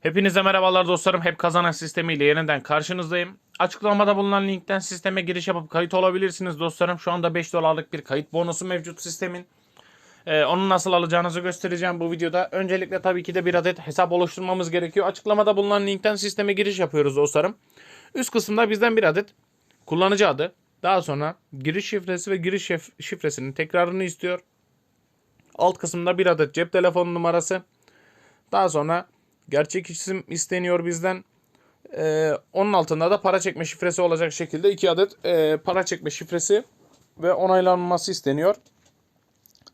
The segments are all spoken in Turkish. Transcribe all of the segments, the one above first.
Hepinize merhabalar dostlarım. Hep kazanan sistemiyle yeniden karşınızdayım. Açıklamada bulunan linkten sisteme giriş yapıp kayıt olabilirsiniz dostlarım. Şu anda 5 dolarlık bir kayıt bonusu mevcut sistemin. Ee, onu nasıl alacağınızı göstereceğim bu videoda. Öncelikle tabii ki de bir adet hesap oluşturmamız gerekiyor. Açıklamada bulunan linkten sisteme giriş yapıyoruz dostlarım. Üst kısımda bizden bir adet kullanıcı adı. Daha sonra giriş şifresi ve giriş şif- şifresinin tekrarını istiyor. Alt kısımda bir adet cep telefonu numarası. Daha sonra gerçek isim isteniyor bizden. Ee, onun altında da para çekme şifresi olacak şekilde iki adet e, para çekme şifresi ve onaylanması isteniyor.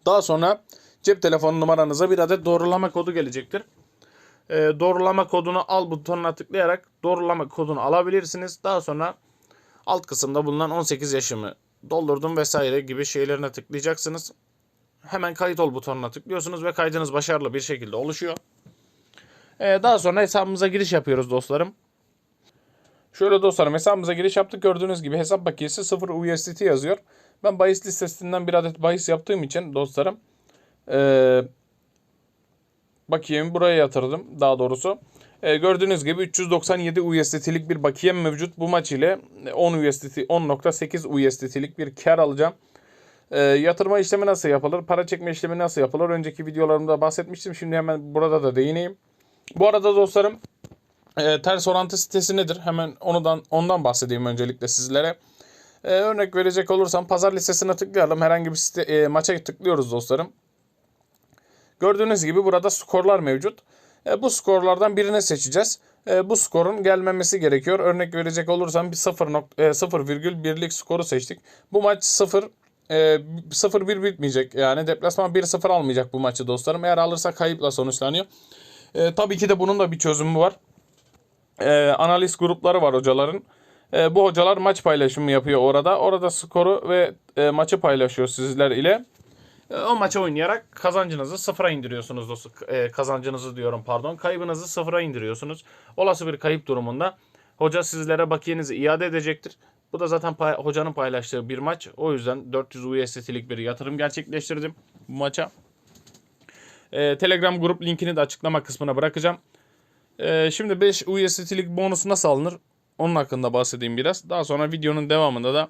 Daha sonra cep telefonu numaranıza bir adet doğrulama kodu gelecektir. Ee, doğrulama kodunu al butonuna tıklayarak doğrulama kodunu alabilirsiniz. Daha sonra alt kısımda bulunan 18 yaşımı doldurdum vesaire gibi şeylerine tıklayacaksınız. Hemen kayıt ol butonuna tıklıyorsunuz ve kaydınız başarılı bir şekilde oluşuyor. Ee, daha sonra hesabımıza giriş yapıyoruz dostlarım. Şöyle dostlarım hesabımıza giriş yaptık. Gördüğünüz gibi hesap bakiyesi 0 USDT yazıyor. Ben bahis listesinden bir adet bahis yaptığım için dostlarım ee, bakiyemi buraya yatırdım daha doğrusu. Ee, gördüğünüz gibi 397 USDT'lik bir bakiyem mevcut. Bu maç ile 10 USDT 10.8 USDT'lik bir kar alacağım. Ee, yatırma işlemi nasıl yapılır? Para çekme işlemi nasıl yapılır? Önceki videolarımda bahsetmiştim. Şimdi hemen burada da değineyim. Bu arada dostlarım e, ters orantı sitesi nedir? Hemen ondan ondan bahsedeyim öncelikle sizlere. E, örnek verecek olursam pazar listesine tıklayalım. Herhangi bir site, e, maça tıklıyoruz dostlarım. Gördüğünüz gibi burada skorlar mevcut. E, bu skorlardan birini seçeceğiz. E, bu skorun gelmemesi gerekiyor. Örnek verecek olursam bir 0 nok- e, 0,1'lik skoru seçtik. Bu maç 0 e, 0-1 bitmeyecek. Yani deplasman 1-0 almayacak bu maçı dostlarım. Eğer alırsa kayıpla sonuçlanıyor. E, tabii ki de bunun da bir çözümü var. E, analiz grupları var hocaların. E, bu hocalar maç paylaşımı yapıyor orada. Orada skoru ve e, maçı paylaşıyor sizler ile. E, o maçı oynayarak kazancınızı sıfıra indiriyorsunuz dostum. E, kazancınızı diyorum pardon. Kaybınızı sıfıra indiriyorsunuz. Olası bir kayıp durumunda hoca sizlere bakiyenizi iade edecektir. Bu da zaten pay- hocanın paylaştığı bir maç. O yüzden 400 USDT'lik bir yatırım gerçekleştirdim bu maça. E, Telegram grup linkini de açıklama kısmına bırakacağım. E, şimdi 5 USDT'lik bonus nasıl alınır? Onun hakkında bahsedeyim biraz. Daha sonra videonun devamında da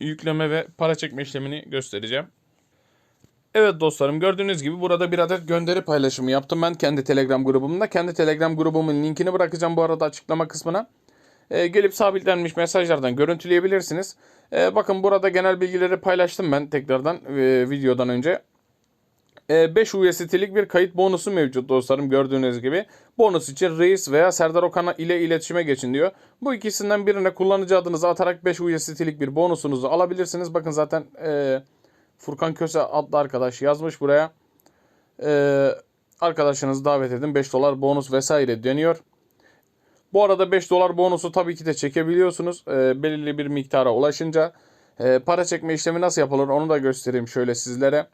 yükleme ve para çekme işlemini göstereceğim. Evet dostlarım gördüğünüz gibi burada bir adet gönderi paylaşımı yaptım ben kendi Telegram grubumda. Kendi Telegram grubumun linkini bırakacağım bu arada açıklama kısmına. Ee, gelip sabitlenmiş mesajlardan görüntüleyebilirsiniz. Ee, bakın burada genel bilgileri paylaştım ben tekrardan e, videodan önce. E, 5 USDT'lik bir kayıt bonusu mevcut dostlarım gördüğünüz gibi. Bonus için Reis veya Serdar Okan ile iletişime geçin diyor. Bu ikisinden birine kullanıcı adınızı atarak 5 USDT'lik bir bonusunuzu alabilirsiniz. Bakın zaten e, Furkan Köse adlı arkadaş yazmış buraya. E, arkadaşınızı davet edin 5 dolar bonus vesaire deniyor. Bu arada 5 dolar bonusu tabii ki de çekebiliyorsunuz. E, belirli bir miktara ulaşınca. E, para çekme işlemi nasıl yapılır onu da göstereyim şöyle sizlere.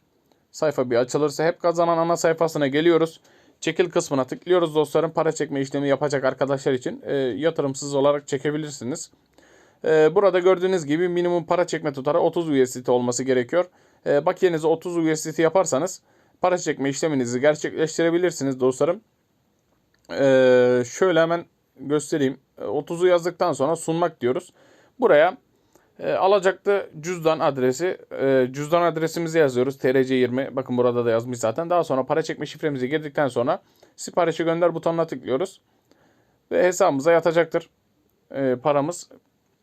Sayfa bir açılırsa hep kazanan ana sayfasına geliyoruz. Çekil kısmına tıklıyoruz dostlarım. Para çekme işlemi yapacak arkadaşlar için e, yatırımsız olarak çekebilirsiniz. E, burada gördüğünüz gibi minimum para çekme tutarı 30 USDT olması gerekiyor. E, bakiyenizi 30 USDT yaparsanız para çekme işleminizi gerçekleştirebilirsiniz dostlarım. E, şöyle hemen göstereyim. E, 30'u yazdıktan sonra sunmak diyoruz. Buraya e, alacaklı cüzdan adresi, e, cüzdan adresimizi yazıyoruz. TRC20. Bakın burada da yazmış zaten. Daha sonra para çekme şifremizi girdikten sonra siparişi gönder butonuna tıklıyoruz. Ve hesabımıza yatacaktır e, paramız.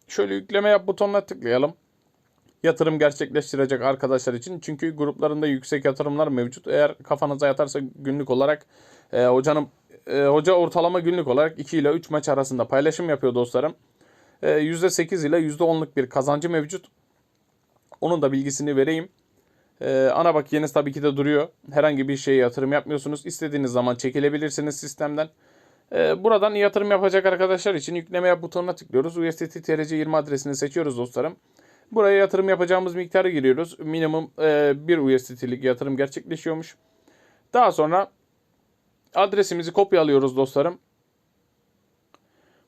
Şöyle yükleme yap butonuna tıklayalım. Yatırım gerçekleştirecek arkadaşlar için. Çünkü gruplarında yüksek yatırımlar mevcut. Eğer kafanıza yatarsa günlük olarak e, hocanın e, hoca ortalama günlük olarak 2 ile 3 maç arasında paylaşım yapıyor dostlarım. E, %8 ile %10'luk bir kazancı mevcut. Onun da bilgisini vereyim. E, ana bakiyeniz tabii ki de duruyor. Herhangi bir şeye yatırım yapmıyorsunuz. İstediğiniz zaman çekilebilirsiniz sistemden. E, buradan yatırım yapacak arkadaşlar için yükleme butonuna tıklıyoruz. USDT TRC20 adresini seçiyoruz dostlarım. Buraya yatırım yapacağımız miktarı giriyoruz. Minimum e, 1 USDT'lik yatırım gerçekleşiyormuş. Daha sonra adresimizi kopyalıyoruz dostlarım.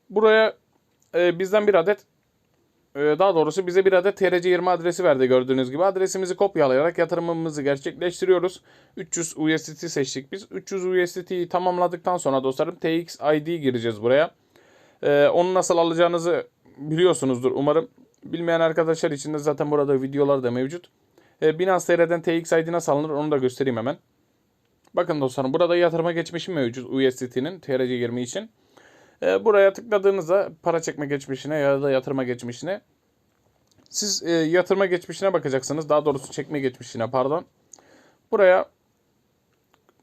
Buraya e, bizden bir adet e, daha doğrusu bize bir adet TRC20 adresi verdi gördüğünüz gibi. Adresimizi kopyalayarak yatırımımızı gerçekleştiriyoruz. 300 USDT seçtik biz. 300 USDT'yi tamamladıktan sonra dostlarım TX ID gireceğiz buraya. E, onu nasıl alacağınızı biliyorsunuzdur umarım. Bilmeyen arkadaşlar için de zaten burada videolar da mevcut. E, Binance TR'den TX ID nasıl alınır onu da göstereyim hemen. Bakın dostlarım burada yatırıma geçmişi mevcut USDT'nin TRC20 için. E, buraya tıkladığınızda para çekme geçmişine ya da yatırma geçmişine siz e, yatırma geçmişine bakacaksınız. Daha doğrusu çekme geçmişine pardon. Buraya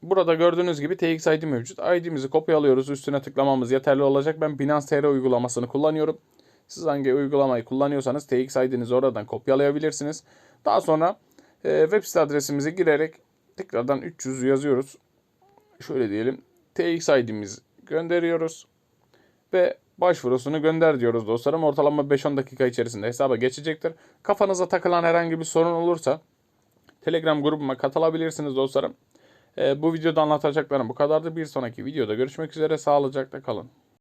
burada gördüğünüz gibi TX ID mevcut. ID'mizi kopyalıyoruz. Üstüne tıklamamız yeterli olacak. Ben Binance TR uygulamasını kullanıyorum. Siz hangi uygulamayı kullanıyorsanız TX ID'nizi oradan kopyalayabilirsiniz. Daha sonra e, web site adresimizi girerek tekrardan 300 yazıyoruz. Şöyle diyelim. TX ID'mizi gönderiyoruz ve başvurusunu gönder diyoruz dostlarım. Ortalama 5-10 dakika içerisinde hesaba geçecektir. Kafanıza takılan herhangi bir sorun olursa Telegram grubuma katılabilirsiniz dostlarım. Ee, bu videoda anlatacaklarım bu kadardı. Bir sonraki videoda görüşmek üzere. Sağlıcakla kalın.